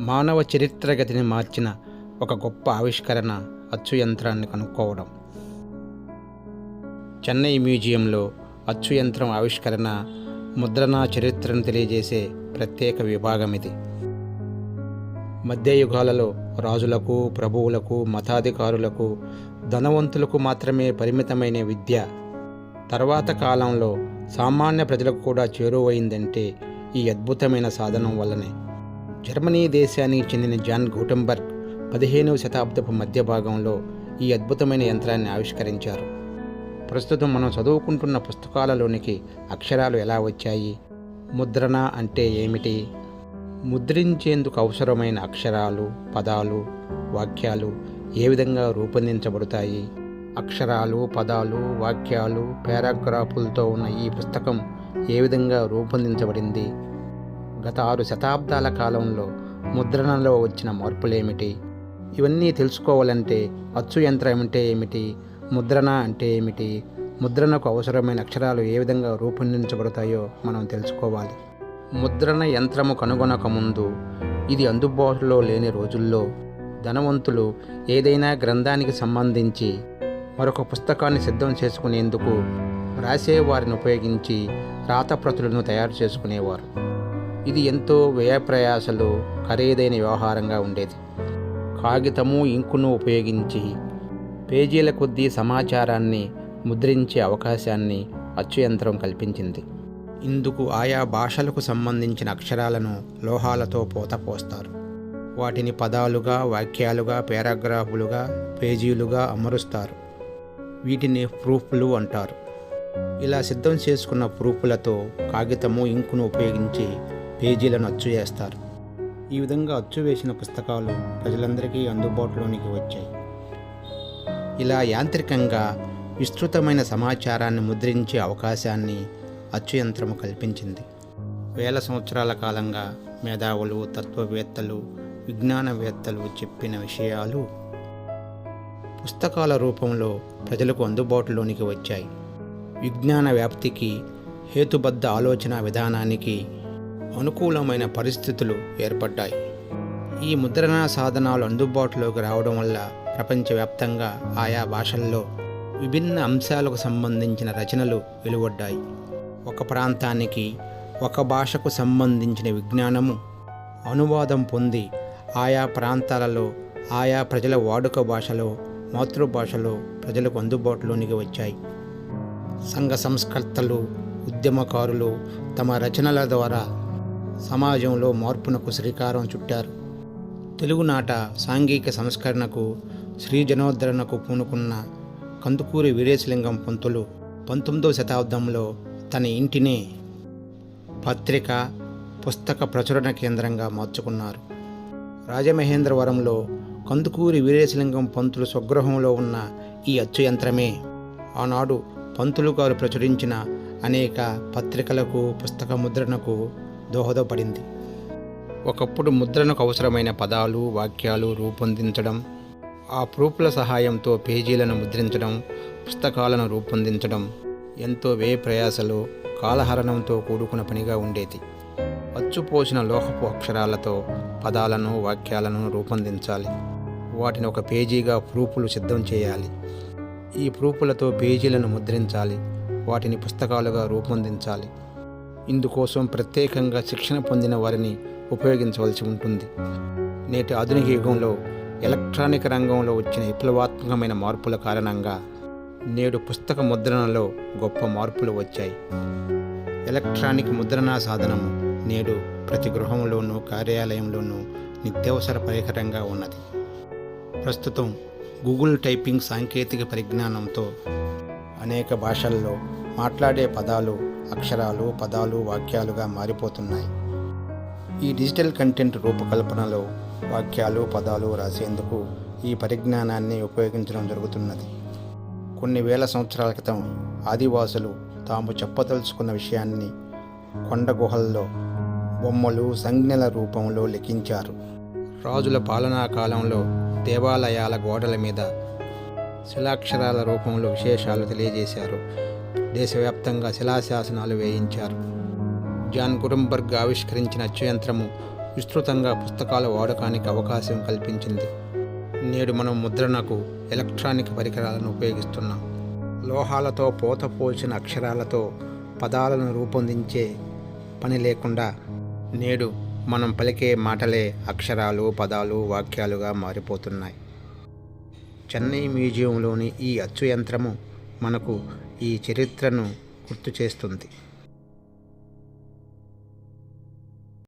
మానవ చరిత్రగతిని మార్చిన ఒక గొప్ప ఆవిష్కరణ అచ్చు యంత్రాన్ని కనుక్కోవడం. చెన్నై మ్యూజియంలో అచ్చు యంత్రం ఆవిష్కరణ ముద్రణ చరిత్రను తెలియజేసే ప్రత్యేక విభాగం ఇది మధ్యయుగాలలో రాజులకు ప్రభువులకు మతాధికారులకు ధనవంతులకు మాత్రమే పరిమితమైన విద్య తర్వాత కాలంలో సామాన్య ప్రజలకు కూడా చేరువైందంటే ఈ అద్భుతమైన సాధనం వల్లనే. జర్మనీ దేశానికి చెందిన జాన్ గూటంబర్గ్ పదిహేనవ శతాబ్దపు మధ్య భాగంలో ఈ అద్భుతమైన యంత్రాన్ని ఆవిష్కరించారు. ప్రస్తుతం మనం చదువుకుంటున్న పుస్తకాలలోనికి అక్షరాలు ఎలా వచ్చాయి? ముద్రణ అంటే ఏమిటి? ముద్రించేందుకు అవసరమైన అక్షరాలు పదాలు వాక్యాలు ఏ విధంగా రూపొందించబడతాయి? అక్షరాలు పదాలు వాక్యాలు పారాగ్రాఫులతో ఉన్న ఈ పుస్తకం ఏ విధంగా రూపొందించబడింది? గత ఆరు శతాబ్దాల కాలంలో ముద్రణలో వచ్చిన మార్పులేమిటి? ఇవన్నీ తెలుసుకోవాలంటే అచ్చు యంత్రం అంటే ఏమిటి? ముద్రణ అంటే ఏమిటి? ముద్రణకు అవసరమైన అక్షరాలు ఏ విధంగా రూపొందించబడతాయో మనం తెలుసుకోవాలి. ముద్రణ యంత్రము కనుగొనక ముందు ఇది అందుబాటులో లేని రోజుల్లో ధనవంతులు ఏదైనా గ్రంథానికి సంబంధించి మరొక పుస్తకాన్ని సిద్ధం చేసుకునేందుకు రాసేవారిని ఉపయోగించి రాతప్రతులను తయారు చేసుకునేవారు. ఇది ఎంతో వ్యయప్రయాసలు ఖరీదైన వ్యవహారంగా ఉండేది. కాగితము ఇంకును ఉపయోగించి పేజీల కొద్దీ సమాచారాన్ని ముద్రించే అవకాశాన్ని అచ్చు యంత్రం కల్పించింది. ఇందుకు ఆయా భాషలకు సంబంధించిన అక్షరాలను లోహాలతో పోత పోస్తారు. వాటిని పదాలుగా వాక్యాలుగా పారాగ్రాఫులుగా పేజీలుగా అమరుస్తారు. వీటిని ప్రూఫ్లు అంటారు. ఇలా సిద్ధం చేసుకున్న ప్రూఫ్లతో కాగితము ఇంకును ఉపయోగించి పేజీలను అచ్చు చేస్తారు. ఈ విధంగా అచ్చు వేసిన పుస్తకాలు ప్రజలందరికీ అందుబాటులోనికి వచ్చాయి. ఇలా యాంత్రికంగా విస్తృతమైన సమాచారాన్ని ముద్రించే అవకాశాన్ని అచ్చు యంత్రము కల్పించింది. వేల సంవత్సరాల కాలంగా మేధావులు తత్వవేత్తలు విజ్ఞానవేత్తలు చెప్పిన విషయాలు పుస్తకాల రూపంలో ప్రజలకు అందుబాటులోనికి వచ్చాయి. విజ్ఞాన వ్యాప్తికి హేతుబద్ధ ఆలోచన విధానానికి అనుకూలమైన పరిస్థితులు ఏర్పడ్డాయి. ఈ ముద్రణ సాధనాలు అందుబాటులోకి రావడం వల్ల ప్రపంచవ్యాప్తంగా ఆయా భాషల్లో విభిన్న అంశాలకు సంబంధించిన రచనలు వెలువడ్డాయి. ఒక ప్రాంతానికి ఒక భాషకు సంబంధించిన విజ్ఞానము అనువాదం పొంది ఆయా ప్రాంతాలలో ఆయా ప్రజల వాడుక భాషలో మాతృభాషలో ప్రజలకు అందుబాటులోనికి వచ్చాయి. సంఘ సంస్కర్తలు ఉద్యమకారులు తమ రచనల ద్వారా సమాజంలో మార్పునకు శ్రీకారం చుట్టారు. తెలుగునాట సాంఘిక సంస్కరణకు శ్రీజనోద్ధరణకు పూనుకున్న కందుకూరి వీరేశలింగం పంతులు పంతొమ్మిదవ శతాబ్దంలో తన ఇంటినే పత్రిక పుస్తక ప్రచురణ కేంద్రంగా మార్చుకున్నారు. రాజమహేంద్రవరంలో కందుకూరి వీరేశలింగం పంతులు స్వగృహంలో ఉన్న ఈ అచ్చు యంత్రమే ఆనాడు పంతులు గారు ప్రచురించిన అనేక పత్రికలకు పుస్తక ముద్రణకు దోహదపడింది. ఒకప్పుడు ముద్రణకు అవసరమైన పదాలు వాక్యాలు రూపొందించడం ఆ ప్రూఫ్ల సహాయంతో పేజీలను ముద్రించడం పుస్తకాలను రూపొందించడం ఎంతో వ్యయ ప్రయాసలు కాలహరణంతో కూడుకున్న పనిగా ఉండేది. అచ్చుపోసిన లోహపు అక్షరాలతో పదాలను వాక్యాలను రూపొందించాలి. వాటిని ఒక పేజీగా ప్రూఫ్లు సిద్ధం చేయాలి. ఈ ప్రూపులతో పేజీలను ముద్రించాలి. వాటిని పుస్తకాలుగా రూపొందించాలి. ఇందుకోసం ప్రత్యేకంగా శిక్షణ పొందిన వారిని ఉపయోగించవలసి ఉంటుంది. నేటి ఆధునిక యుగంలో ఎలక్ట్రానిక్ రంగంలో వచ్చిన విప్లవాత్మకమైన మార్పుల కారణంగా నేడు పుస్తక ముద్రణలో గొప్ప మార్పులు వచ్చాయి. ఎలక్ట్రానిక్ ముద్రణా సాధనము నేడు ప్రతి గృహంలోనూ కార్యాలయంలోనూ నిత్యావసర పరికరంగా ఉన్నది. ప్రస్తుతం గూగుల్ టైపింగ్ సాంకేతిక పరిజ్ఞానంతో అనేక భాషల్లో మాట్లాడే పదాలు అక్షరాలు పదాలు వాక్యాలుగా మారిపోతున్నాయి. ఈ డిజిటల్ కంటెంట్ రూపకల్పనలో వాక్యాలు పదాలు రాసేందుకు ఈ పరిజ్ఞానాన్ని ఉపయోగించడం జరుగుతున్నది. కొన్ని వేల సంవత్సరాల క్రితం ఆదివాసులు తాము చెప్పదలుచుకున్న విషయాన్ని కొండ గుహల్లో బొమ్మలు సంజ్ఞల రూపంలో లిఖించారు. రాజుల పాలనా కాలంలో దేవాలయాల గోడల మీద శిలాక్షరాల రూపంలో విశేషాలు తెలియజేశారు. దేశవ్యాప్తంగా శిలాశాసనాలు వేయించారు. జాన్ గురంబర్గ్ ఆవిష్కరించిన అచ్చు యంత్రము విస్తృతంగా పుస్తకాల వాడకానికి అవకాశం కల్పించింది. నేడు మనం ముద్రణకు ఎలక్ట్రానిక్ పరికరాలను ఉపయోగిస్తున్నాం. లోహాలతో పోత పోల్చిన అక్షరాలతో పదాలను రూపొందించే పని లేకుండా నేడు మనం పలికే మాటలే అక్షరాలు పదాలు వాక్యాలుగా మారిపోతున్నాయి. చెన్నై మ్యూజియంలోని ఈ అచ్చు యంత్రము మనకు ఈ చరిత్రను గుర్తు చేస్తుంది.